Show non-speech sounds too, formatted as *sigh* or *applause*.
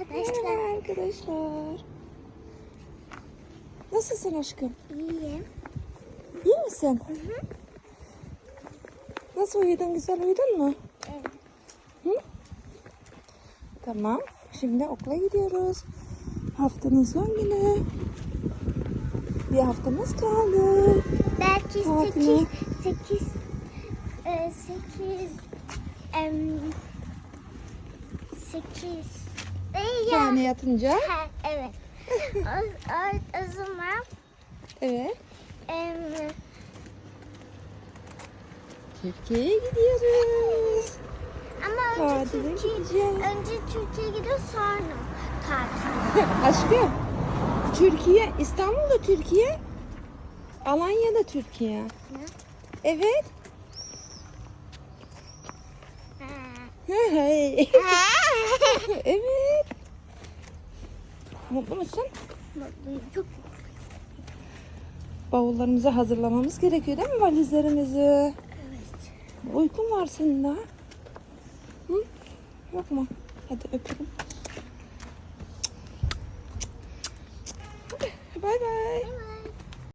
arkadaşlar. Nasılsın aşkım? İyiyim. İyi misin? Nasıl uyudun? Güzel uyudun mu? Evet. Hı? Tamam. Şimdi okula gidiyoruz. Haftanın son günü. Bir haftamız kaldı. Belki Tatile. 8 8 e, 8 em 8 Yani yatınca. Ha, evet. *laughs* o, o, o zaman Evet. em, Türkiye'ye gidiyoruz. ama önce Tatile Türkiye, gideceğiz. önce Türkiye gidiyor sonra tatil. *laughs* Aşkım. Türkiye, İstanbul'da Türkiye. Alanya'da Türkiye. Evet. *laughs* evet. Mutlu musun? Mutluyum. Çok Bavullarımızı hazırlamamız gerekiyor değil mi valizlerimizi? evet. Uykun var senin daha. Hı? Yok mu? Hadi öpürüm. Hadi bay bay.